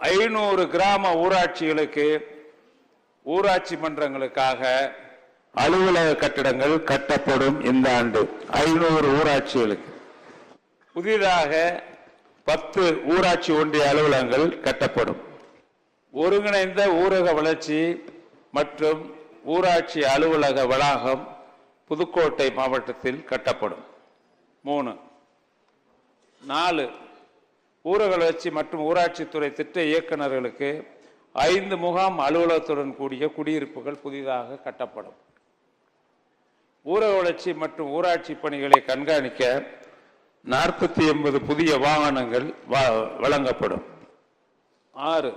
ஐநூறு கிராம ஊராட்சிகளுக்கு ஊராட்சி மன்றங்களுக்காக அலுவலக கட்டிடங்கள் கட்டப்படும் இந்த ஆண்டு. ஐநூறு ஊராட்சிகளுக்கு. புதிதாக பத்து ஊராட்சி ஒன்றிய அலுவலகங்கள் கட்டப்படும். ஒருங்கிணைந்த ஊரக வளர்ச்சி மற்றும் ஊராட்சி அலுவலக வளாகம் புதுக்கோட்டை மாவட்டத்தில் கட்டப்படும். மூணு. நாலு. ஊரக வளர்ச்சி மற்றும் ஊராட்சித்துறை திட்ட இயக்குநர்களுக்கு ஐந்து முகாம் அலுவலகத்துடன் கூடிய குடியிருப்புகள் புதிதாக கட்டப்படும். ஊரக வளர்ச்சி மற்றும் ஊராட்சி பணிகளை கண்காணிக்க நாற்பத்தி எண்பது புதிய வாகனங்கள் வ- வழங்கப்படும். ஆறு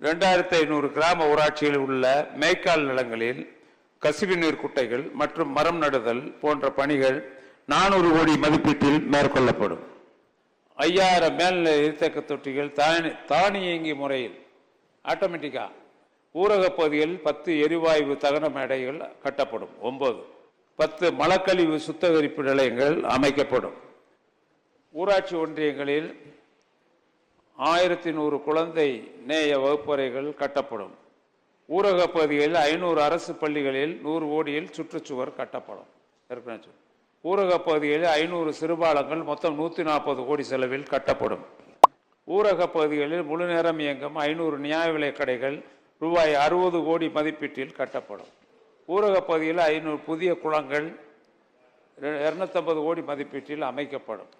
ரெண்டாயிரத்தி ஐநூறு கிராம ஊராட்சியில் உள்ள மேய்க்கால் நிலங்களில் கசிவு நீர் குட்டைகள் மற்றும் மரம் நடுதல் போன்ற பணிகள் நானூறு கோடி மதிப்பீட்டில் மேற்கொள்ளப்படும். ஐயாயிரம் மேல்நிலை இருத்தக்க தொட்டிகள் தானி தானியங்கி முறையில் ஆட்டோமேட்டிக்கா ஊரகப் பகுதிகளில் பத்து எரிவாயு தகன மேடைகள் கட்டப்படும். ஒன்பது. பத்து மலக்கழிவு சுத்திகரிப்பு நிலையங்கள் அமைக்கப்படும். ஊராட்சி ஒன்றியங்களில் ஆயிரத்தி நூறு குழந்தை நேய வகுப்பறைகள் கட்டப்படும். ஊரக பகுதிகளில் ஐநூறு அரசு பள்ளிகளில் நூறு ஓடியில் சுற்றுச்சுவர் கட்டப்படும். ஏற்கனவே ஊரக பகுதிகளில் ஐநூறு சிறுபாலங்கள் மொத்தம் நூற்றி நாற்பது கோடி செலவில் கட்டப்படும். ஊரக பகுதிகளில் முழு நேரம் இயங்கும் ஐநூறு நியாய விலை கடைகள் ரூபாய் அறுபது கோடி மதிப்பீட்டில் கட்டப்படும். ஊரக பகுதியில் ஐநூறு புதிய குளங்கள் இரநூத்தம்பது கோடி மதிப்பீட்டில் அமைக்கப்படும்.